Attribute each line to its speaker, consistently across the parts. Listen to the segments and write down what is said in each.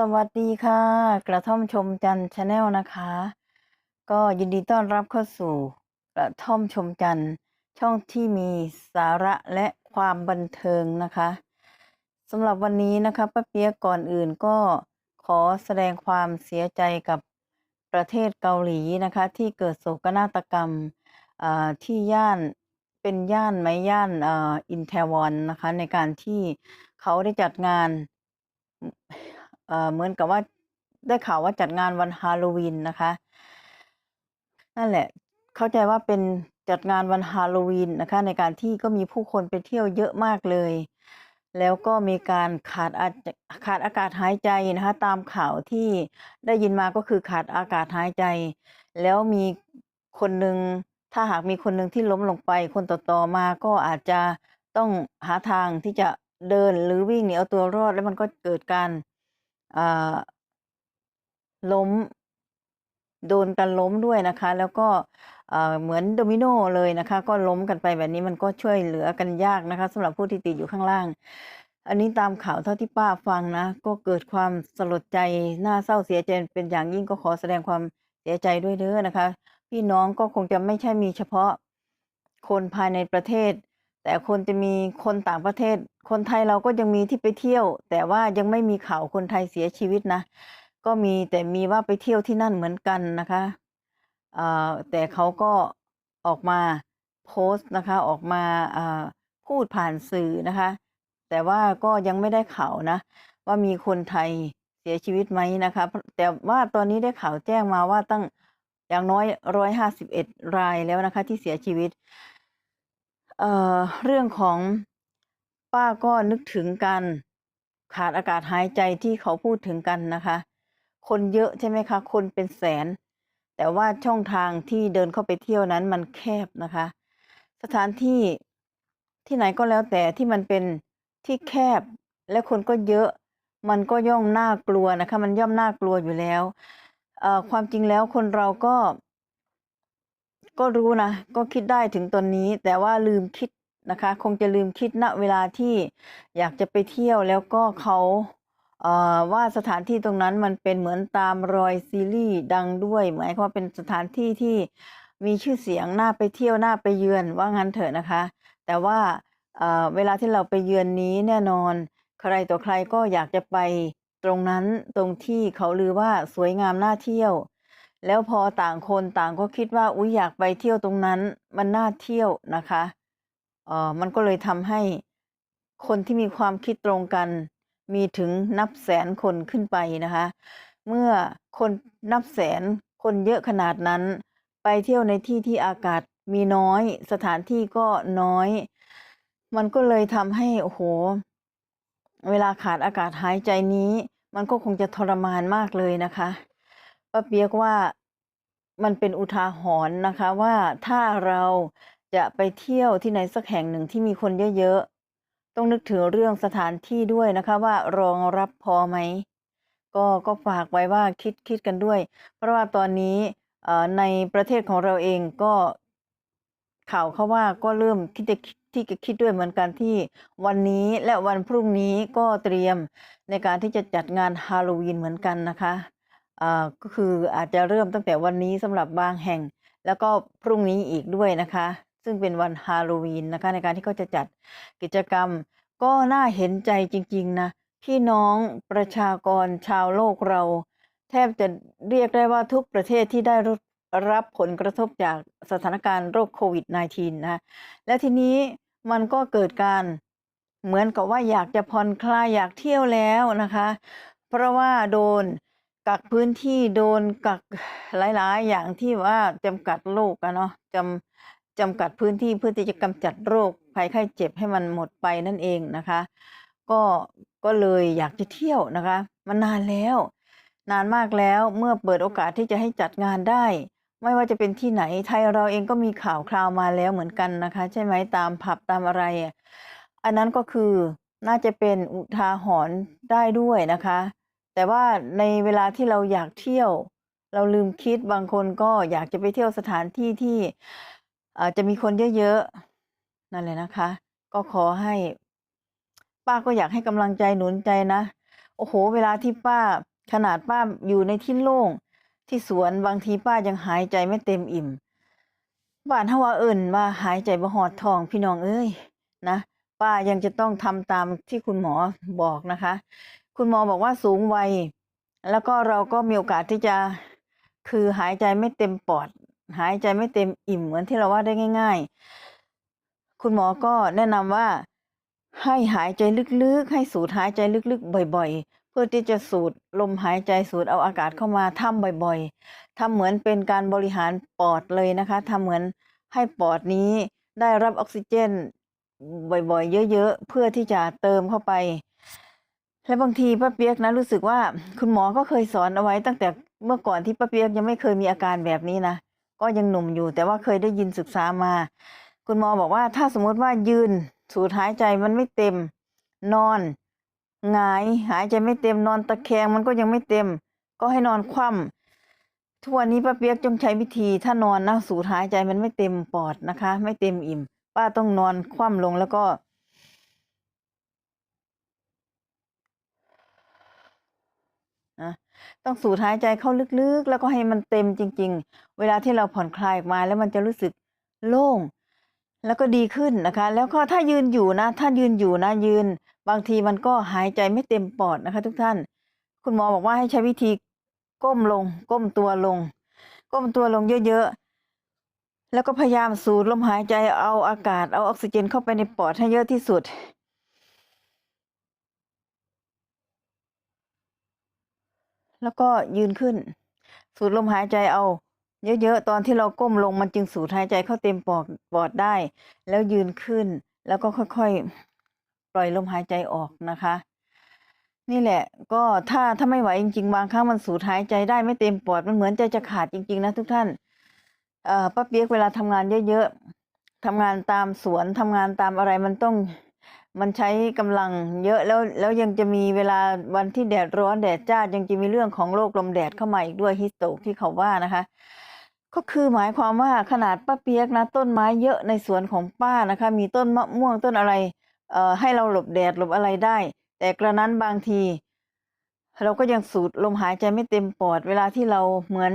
Speaker 1: สวัสดีค่ะ กระท่อมชมจันชาแนลนะคะ ก็ยินดีต้อนรับเข้าสู่กระท่อมชมจันช่องที่มีสาระและความบันเทิงนะคะสำหรับวันนี้นะคะป้าเปียกก่อนอื่นก็ขอแสดงความเสียใจกับประเทศเกาหลีนะคะ ที่เกิดโศกนาฏกรรมที่ย่านเป็นย่านไหมย่านอ่าอินแทวอนนะคะ ในการที่เขาได้จัดงาน เหมือนกับว่าได้ข่าวว่าจัดงานวันฮาโลวีนนะคะ นั่นแหละ เข้าใจว่าเป็นจัดงานวันฮาโลวีนนะคะ ในการที่ก็มีผู้คนไปเที่ยวเยอะมากเลย แล้วก็มีการขาดอาขาดอากาศหายใจนะคะ ตามข่าวที่ได้ยินมาก็คือขาดอากาศหายใจ แล้วมีคนหนึ่งถ้าหากมีคนหนึ่งที่ล้มลงไป คนต่อๆมาก็อาจจะต้องหาทางที่จะเดินหรือวิ่งหนีเอาตัวรอดแล้วมันก็เกิดการ ล้ม โดนกันล้มด้วยนะคะ แล้วก็เหมือนโดมิโนเลยนะคะ ก็ล้มกันไปแบบนี้มันก็ช่วยเหลือกันยากนะคะสำหรับผู้ที่ติดอยู่ข้างล่าง อันนี้ตามข่าวเท่าที่ป้าฟังนะ ก็เกิดความสลดใจน่าเศร้าเสียใจเป็นอย่างยิ่งก็ขอแสดงความเสียใจด้วยเด้อนะคะ พี่น้องก็คงจะไม่ใช่มีเฉพาะคนภายในประเทศ แต่คนจะมีคนต่างประเทศ คนไทยเราก็ยังมีที่ไปเที่ยว แต่ว่ายังไม่มีข่าวคนไทยเสียชีวิตนะ ก็มีแต่มีว่าไปเที่ยวที่นั่นเหมือนกันนะคะแต่เขาก็ออกมาโพสต์นะคะออกมาอ่าพูดผ่านสื่อนะคะ แต่ว่าก็ยังไม่ได้ข่าวนะ ว่ามีคนไทยเสียชีวิตไหมนะคะ แต่ว่าตอนนี้ได้ข่าวแจ้งมาว่าตั้งอย่างน้อยร้อยห้าสิบเอ็ดรายแล้วนะคะที่เสียชีวิต เอ่อเรื่องของป้าก็นึกถึงการขาดอากาศหายใจที่เขาพูดถึงกันนะคะ คนเยอะใช่ไหมคะ คนเป็นแสน แต่ว่าช่องทางที่เดินเข้าไปเที่ยวนั้นมันแคบนะคะ สถานที่ที่ไหนก็แล้วแต่ที่มันเป็นที่แคบและคนก็เยอะมันก็ย่อมน่ากลัวนะคะ มันย่อมน่ากลัวอยู่แล้วความจริงแล้วคนเราก็ ก็รู้นะ ก็คิดได้ถึงตอนนี้ แต่ว่าลืมคิดนะคะ คงจะลืมคิดณเวลาที่อยากจะไปเที่ยวแล้วก็เขาเว่าสถานที่ตรงนั้นมันเป็นเหมือนตามรอยซีรีส์ดังด้วยหมายความว่าเป็นสถานที่ที่มีชื่อเสียงน่าไปเที่ยวน่าไปเยือนว่างั้นเถอะนะคะ แต่ว่าเเวลาที่เราไปเยือนนี้แน่นอน ใครต่อใครก็อยากจะไปตรงนั้นตรงที่เขาลือว่าสวยงามน่าเที่ยว แล้วพอต่างคนต่างก็คิดว่าอุ๊ยอยากไปเที่ยวตรงนั้น มันน่าเที่ยวนะคะเออมันก็เลยทำให้คนที่มีความคิดตรงกัน มีถึงนับแสนคนขึ้นไปนะคะ เมื่อคนนับแสนคนเยอะขนาดนั้น ไปเที่ยวในที่ที่อากาศมีน้อย สถานที่ก็น้อย มันก็เลยทำให้โอ้โห เวลาขาดอากาศหายใจนี้ มันก็คงจะทรมานมากเลยนะคะ ป้าเปียกว่ามันเป็นอุทาหรณ์นะคะว่าถ้าเราจะไปเที่ยวที่ไหนสักแห่งหนึ่งที่มีคนเยอะๆ ต้องนึกถึงเรื่องสถานที่ด้วยนะคะว่ารองรับพอไหม ก็ก็ฝากไว้ว่าคิดคิดกันด้วย เพราะว่าตอนนี้ในประเทศของเราเองก็ข่าวเขาว่าก็เริ่มคิดจะที่จะคิดด้วยเหมือนกันที่วันนี้และวันพรุ่งนี้ก็เตรียมในการที่จะจัดงานฮาโลวีนเหมือนกันนะคะ อ่าก็คืออาจจะเริ่มตั้งแต่วันนี้สำหรับบางแห่ง แล้วก็พรุ่งนี้อีกด้วยนะคะ ซึ่งเป็นวันฮาโลวีนนะคะในการที่เขาจะจัดกิจกรรม ก็น่าเห็นใจจริง ๆ นะพี่น้องประชากรชาวโลกเรา แทบจะเรียกได้ว่าทุกประเทศที่ได้รับผลกระทบจากสถานการณ์โรคโควิด -19 นะคะและทีนี้มันก็เกิดการเหมือนกับว่าอยากจะผ่อนคลายอยากเที่ยวแล้วนะคะ เพราะว่าโดน กักพื้นที่โดนกักหลาย ๆ อย่างที่ว่าจำกัดโรคอะเนาะจำจำกัดพื้นที่เพื่อที่จะกำจัดโรคภัยไข้เจ็บให้มันหมดไปนั่นเองนะคะ ก็ก็เลยอยากจะเที่ยวนะคะมานานแล้ว นานมากแล้วเมื่อเปิดโอกาสที่จะให้จัดงานได้ ไม่ว่าจะเป็นที่ไหนไทยเราเองก็มีข่าวคราวมาแล้วเหมือนกันนะคะ ใช่ไหมตามผับตามอะไรอะอันนั้นก็คือน่าจะเป็นอุทาหรณ์ได้ด้วยนะคะ แต่ว่าในเวลาที่เราอยากเที่ยว เราลืมคิดบางคนก็อยากจะไปเที่ยวสถานที่ที่อาจจะมีคนเยอะๆนั่นแหละนะคะ ก็ขอให้ ป้าก็อยากให้กำลังใจหนุนใจนะ โอ้โห เวลาที่ป้าขนาดป้าอยู่ในที่โล่งที่สวนบางทีป้ายังหายใจไม่เต็มอิ่มบ้านฮาวาเอิ้นว่าหายใจบ่ฮอดทองพี่น้องเอ้ยนะป้ายังจะต้องทำตามที่คุณหมอบอกนะคะ คุณหมอบอกว่าสูงวัย แล้วก็เราก็มีโอกาสที่จะคือหายใจไม่เต็มปอด หายใจไม่เต็มอิ่มเหมือนที่เราว่าได้ง่าย ๆ คุณหมอก็แนะนำว่าให้หายใจลึกๆ ให้สูดหายใจลึกๆ บ่อยๆ เพื่อที่จะสูดลมหายใจสูดเอาอากาศเข้ามาทำบ่อยๆทำเหมือนเป็นการบริหารปอดเลยนะคะทำเหมือนให้ปอดนี้ได้รับออกซิเจน บ่อยๆ เยอะๆ เพื่อที่จะเติมเข้าไป และบางทีป้าเปียกนะรู้สึกว่าคุณหมอก็เคยสอนเอาไว้ตั้งแต่เมื่อก่อนที่ป้าเปียกยังไม่เคยมีอาการแบบนี้นะก็ยังหนุ่มอยู่ แต่ว่าเคยได้ยินศึกษามา คุณหมอบอกว่าถ้าสมมติว่ายืนสูดหายใจมันไม่เต็ม นอนหงายหายใจไม่เต็มนอนตะแคงมันก็ยังไม่เต็ม ก็ให้นอนคว่ำทุกวันนี้ป้าเปียกจงใช้วิธีถ้านอนนะสูดหายใจมันไม่เต็มปอดนะคะ ไม่เต็มอิ่ม ป้าต้องนอนคว่ำลงแล้วก็ นะ ต้องสูดหายใจเข้าลึกๆ แล้วก็ให้มันเต็มจริง ๆ เวลาที่เราผ่อนคลายออกมาแล้วมันจะรู้สึกโล่ง แล้วก็ดีขึ้นนะคะ แล้วก็ถ้ายืนอยู่นะ ถ้ายืนอยู่นะยืน บางทีมันก็หายใจไม่เต็มปอดนะคะ ทุกท่าน คุณหมอบอกว่าให้ใช้วิธีก้มลง ก้มตัวลง ก้มตัวลงเยอะๆ แล้วก็พยายามสูดลมหายใจเอาอากาศเอาออกซิเจนเข้าไปในปอดให้เยอะที่สุด แล้วก็ยืนขึ้น สูดลมหายใจเอา เยอะๆ ตอนที่เราก้มลงมันจึงสูดหายใจเข้าเต็มปอดปอดได้ แล้วยืนขึ้น แล้วก็ค่อยๆ ปล่อยลมหายใจออกนะคะ นี่แหละ ก็ถ้าถ้าไม่ไหวจริงๆ บางครั้งมันสูดหายใจได้ไม่เต็มปอดมันเหมือนใจจะขาดจริงๆนะทุกท่านเอ่อป้าเปียกเวลาทำงานเยอะๆทำงานตามสวนทำงานตามอะไรมันต้อง มันใช้กำลังเยอะแล้วแล้วยังจะมีเวลาวันที่แดดร้อนแดดจ้ายังจะมีเรื่องของโรคลมแดดเข้ามาอีกด้วยฮิสโตกที่เขาว่านะคะ ก็คือหมายความว่าขนาดป้าเปียกนะ ต้นไม้เยอะในสวนของป้านะคะ มีต้นมะม่วงต้นอะไรเอ่อให้เราหลบแดดหลบอะไรได้ แต่กระนั้นบางที เราก็ยังสูดลมหายใจไม่เต็มปอด เวลาที่เราเหมือน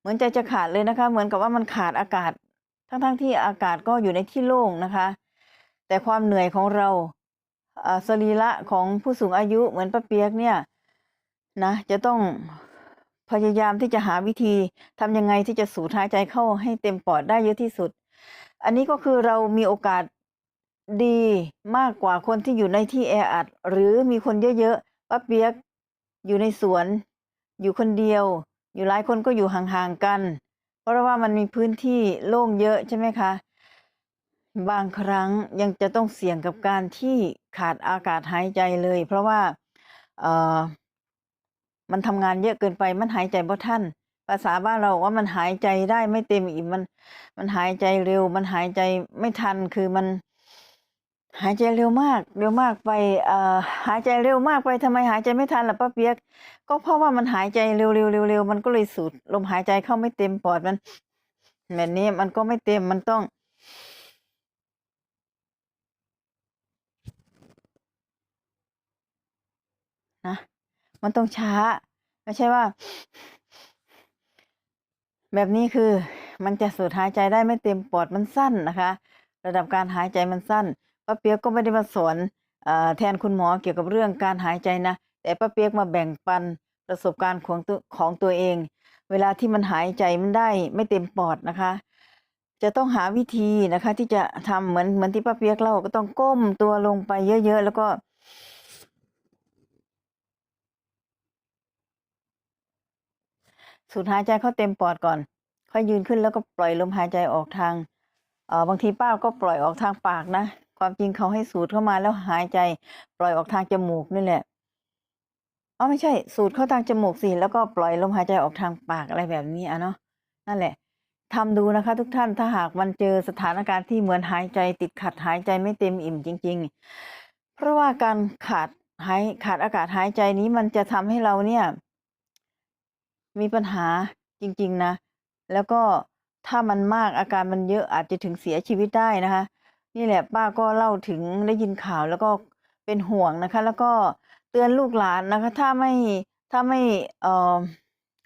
Speaker 1: เหมือนใจจะขาดเลยนะคะ เหมือนกับว่ามันขาดอากาศ ทั้งๆที่อากาศก็อยู่ในที่โล่งนะคะ แต่ความเหนื่อยของเราสรีระของผู้สูงอายุเหมือนป้าเปียกเนี่ยนะจะต้องพยายามที่จะหาวิธีทำยังไงที่จะสูดหายใจเข้าให้เต็มปอดได้เยอะที่สุด อันนี้ก็คือเรามีโอกาสดีมากกว่าคนที่อยู่ในที่แออัดหรือมีคนเยอะๆป้าเปียกอยู่ในสวน อยู่คนเดียว อยู่หลายคนก็อยู่ห่างๆกัน เพราะว่ามันมีพื้นที่โล่งเยอะใช่ไหมคะ บางครั้งยังจะต้องเสี่ยงกับการที่ขาดอากาศหายใจเลย เพราะว่าเออมันทำงานเยอะเกินไปมันหายใจบ่ทันภาษาบ้านเราว่ามันหายใจได้ไม่เต็มอิ่มมัน มันหายใจเร็ว มันหายใจไม่ทันคือมัน หายใจเร็วมาก เร็วมากไปเอ่อหายใจเร็วมากไปทำไมหายใจไม่ทันล่ะป้าเปียก ก็เพราะว่ามันหายใจเร็วๆเร็วๆมันก็เลยสูดลมหายใจเข้าไม่เต็มปอดมันแบบนี้มันก็ไม่เต็มมันต้อง นะ มันต้องช้า ไม่ใช่ว่า แบบนี้คือ มันจะสูดหายใจได้ไม่เต็มปอดมันสั้นนะคะ ระดับการหายใจมันสั้นป้าเปียกก็ไม่ได้มาสอนอแทนคุณหมอเกี่ยวกับเรื่องการหายใจนะ แต่ป้าเปียกมาแบ่งปันประสบการณ์ของตัวของตัวเอง เวลาที่มันหายใจมันได้ไม่เต็มปอดนะคะ จะต้องหาวิธีนะคะ ที่จะทำเหมือนเหมือนที่ป้าเปียกเล่าก็ต้องก้มตัวลงไปเยอะ ๆ แล้วก็ สูดหายใจเข้าเต็มปอดก่อน ค่อยยืนขึ้นแล้วก็ปล่อยลมหายใจออกทางเอ่อบางทีป้าก็ปล่อยออกทางปากนะ ความจริงเขาให้สูดเข้ามาแล้วหายใจ ปล่อยออกทางจมูกนี่แหละอ๋อไม่ใช่ สูดเข้าทางจมูกสิแล้วก็ปล่อยลมหายใจออกทางปากอะไรแบบนี้อะเนาะนั่นแหละทำดูนะคะ ทุกท่านถ้าหากมันเจอสถานการณ์ที่เหมือนหายใจติดขัดหายใจไม่เต็มอิ่มจริง ๆ เพราะว่าการขาดหายขาดอากาศหายใจนี้มันจะทำให้เราเนี่ย มีปัญหาจริง ๆ นะ แล้วก็ถ้ามันมากอาการมันเยอะอาจจะถึงเสียชีวิตได้นะคะ นี่แหละป้าก็เล่าถึงได้ยินข่าวแล้วก็เป็นห่วงนะคะ แล้วก็เตือนลูกหลานนะคะ ถ้าไม่ถ้าไม่เอ่อ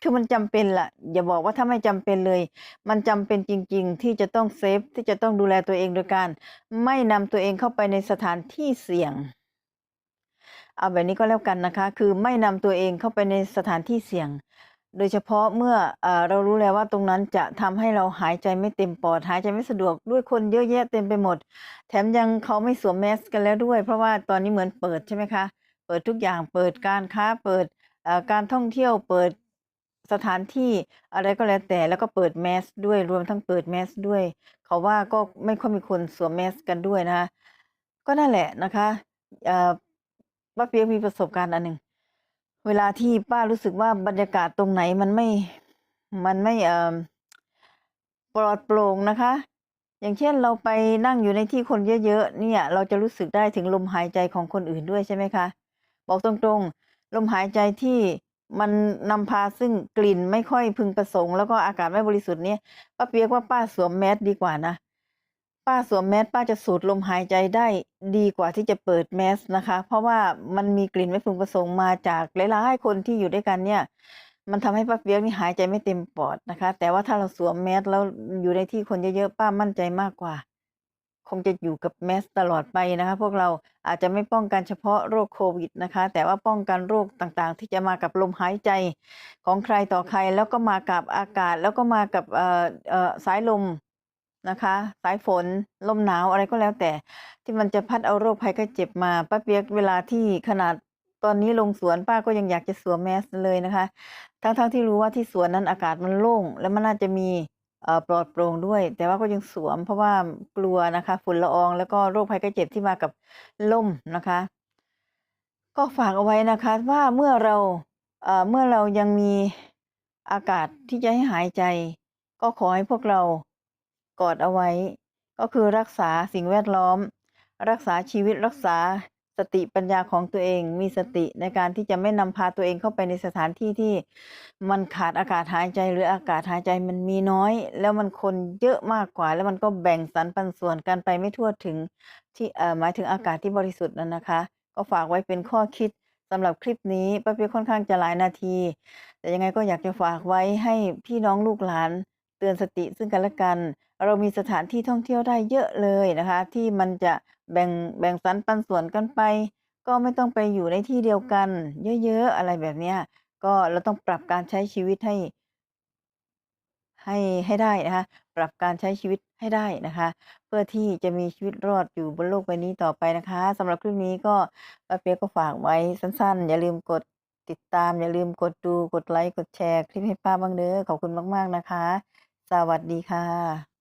Speaker 1: คือมันจำเป็นล่ะอย่าบอกว่าถ้าไม่จำเป็นเลย มันจำเป็นจริง ๆ ที่จะต้องเซฟที่จะต้องดูแลตัวเองโดยการ ไม่นำตัวเองเข้าไปในสถานที่เสี่ยงเอาแบบนี้ก็แล้วกันนะคะ คือไม่นำตัวเองเข้าไปในสถานที่เสี่ยง โดยเฉพาะเมื่อเอเรารู้แล้วว่าตรงนั้นจะทำให้เราหายใจไม่เต็มปอด หายใจไม่สะดวกด้วยคนเยอะแยะเต็มไปหมด แถมยังเขาไม่สวมแมสกันแล้วด้วย เพราะว่าตอนนี้เหมือนเปิดใช่ไหมคะ เปิดทุกอย่างเปิดการค้าเปิดการท่องเที่ยวเปิดสถานที่อะไรก็แล้วแต่แล้วก็เปิดแมสด้วยรวมทั้งเปิดแมสด้วย เขาว่าก็ไม่ค่อยมีคนสวมแมสกันด้วยนะคะก็นั่นแหละนะคะป้าเปียกมีประสบการณ์อันหนึ่ง เวลาที่ป้ารู้สึกว่าบรรยากาศตรงไหนมันไม่ มันไม่เอ่อปลอดโปร่งนะคะ อย่างเช่นเราไปนั่งอยู่ในที่คนเยอะๆ เนี่ย เราจะรู้สึกได้ถึงลมหายใจของคนอื่นด้วยใช่ไหมคะ บอกตรงๆ ลมหายใจที่มันนำพาซึ่งกลิ่นไม่ค่อยพึงประสงค์แล้วก็อากาศไม่บริสุทธิ์เนี่ยป้าเปียกว่าป้าสวมแมสดีกว่านะ ป้าสวมแมสป้าจะสูดลมหายใจได้ดีกว่าที่จะเปิดแมสนะคะ เพราะว่ามันมีกลิ่นไม่พึงประสงค์มาจากหลายๆคนที่อยู่ด้วยกันเนี่ย มันทำให้ป้าเปียกนี่หายใจไม่เต็มปอดนะคะ แต่ว่าถ้าเราสวมแมสแล้วอยู่ในที่คนเยอะๆป้ามั่นใจมากกว่า คงจะอยู่กับแมสตลอดไปนะคะ พวกเราอาจจะไม่ป้องกันเฉพาะโรคโควิดนะคะ แต่ว่าป้องกันโรคต่างๆ ที่จะมากับลมหายใจของใครต่อใคร แล้วก็มากับอากาศแล้วก็มากับสายลม นะคะ สายฝน ลมหนาวอะไรก็แล้วแต่ ที่มันจะพัดเอาโรคภัยไข้เจ็บมาป้าเปียกเวลาที่ขนาดตอนนี้ลงสวนป้าก็ยังอยากจะสวมแมสเลยนะคะ ทั้งๆที่รู้ว่าที่สวนนั้นอากาศมันโล่ง และมันน่าจะมีปลอดโปร่งด้วย แต่ว่าก็ยังสวมเพราะว่ากลัวนะคะ ฝุ่นละอองแล้วก็โรคภัยไข้เจ็บที่มากับลมนะคะ ก็ฝากเอาไว้นะคะว่าเมื่อเราเมื่อเรายังมีอากาศที่จะให้หายใจ ก็ขอให้พวกเรา กอดเอาไว้ ก็คือรักษาสิ่งแวดล้อม รักษาชีวิตรักษาสติปัญญาของตัวเองมีสติในการที่จะไม่นำพาตัวเองเข้าไปในสถานที่ที่มันขาดอากาศหายใจหรืออากาศหายใจมันมีน้อย แล้วมันคนเยอะมากกว่า แล้วมันก็แบ่งสรรปันส่วนกันไปไม่ทั่วถึงที่เอ่อหมายถึงอากาศที่บริสุทธิ์นั้นนะคะ ก็ฝากไว้เป็นข้อคิดสำหรับคลิปนี้ป้าเปียค่อนข้างจะหลายนาที แต่ยังไงก็อยากจะฝากไว้ให้พี่น้องลูกหลาน เตือนสติซึ่งกันและกัน เรามีสถานที่ท่องเที่ยวได้เยอะเลยนะคะ ที่มันจะแบ่งแบ่งสรรปันส่วนกันไป ก็ไม่ต้องไปอยู่ในที่เดียวกัน เยอะๆอะไรแบบเนี้ยก็เราต้องปรับการใช้ชีวิตให้ ให้ให้ได้นะคะ ปรับการใช้ชีวิตให้ได้นะคะ เพื่อที่จะมีชีวิตรอดอยู่บนโลกใบนี้ต่อไปนะคะสำหรับคลิปนี้ก็ป้าเปียกก็ฝากไว้สั้นๆ อย่าลืมกดติดตาม อย่าลืมกดดูกดไลค์กดแชร์ คลิปให้ป้าบ้างเด้อขอบคุณมาก ๆ นะคะ สวัสดีค่ะ